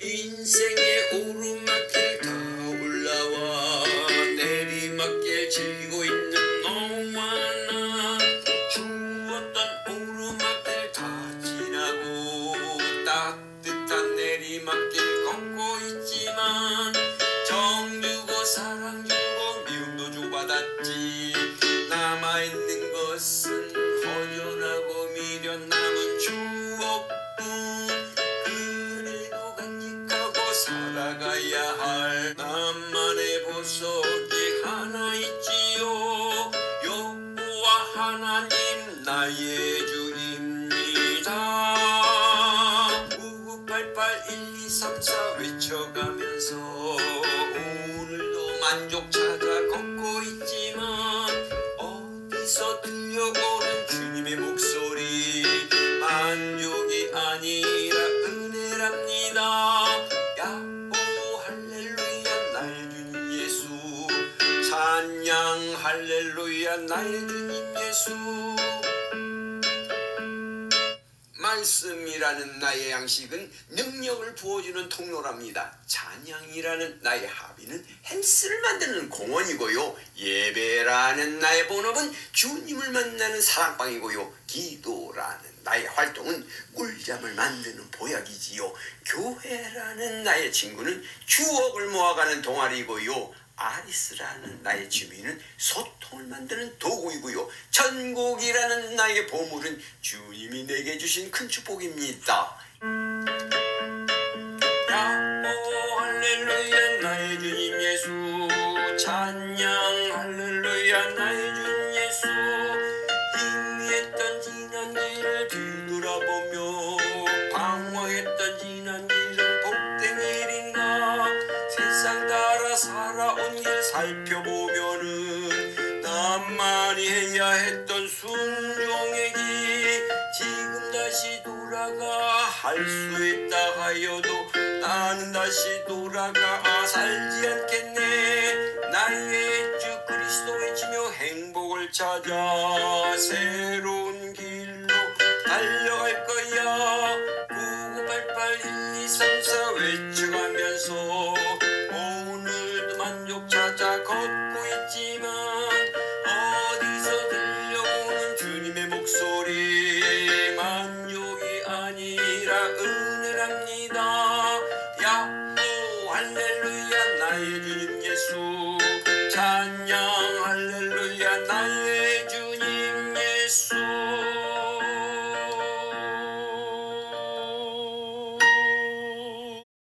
인생의 오르막길 다 올라와 내리막길 즐기고 있는 나만의 보석이 하나 있지요. 여호와 하나님 나의 주입니다. 9988 1234 외쳐가면서 오늘도 만족 찾 찬양 할렐루야 나의 주님 예수 말씀이라는 나의 양식은 능력을 부어주는 통로랍니다. 찬양이라는 나의 합의는 헬스를 만드는 공원이고요. 예배라는 나의 본업은 주님을 만나는 사랑방이고요. 기도라는 나의 활동은 꿀잠을 만드는 보약이지요. 교회라는 나의 친구는 추억을 모아가는 동아리고요. 아리스라는 나의 취미는 소통을 만드는 도구이고요. 천국이라는 나의 보물은 주님이 내게 주신 큰 축복입니다. 야호 할렐루야 나의 주님 예수 찬양 할렐루야 나의 주님 예수 희미했던 지난 일을 뒤돌아보며 방황했던 지난 일은 복된 일인가 세상 따라 살아온 길 살펴보면은 나만이 해야 했던 순종의 길 지금 다시 돌아가 할 수 있다 하여도 나는 다시 돌아가 살지 않겠네. 나의 주 그리스도 외치며 행복을 찾아 새로운 길로 달려갈 거야 参呀。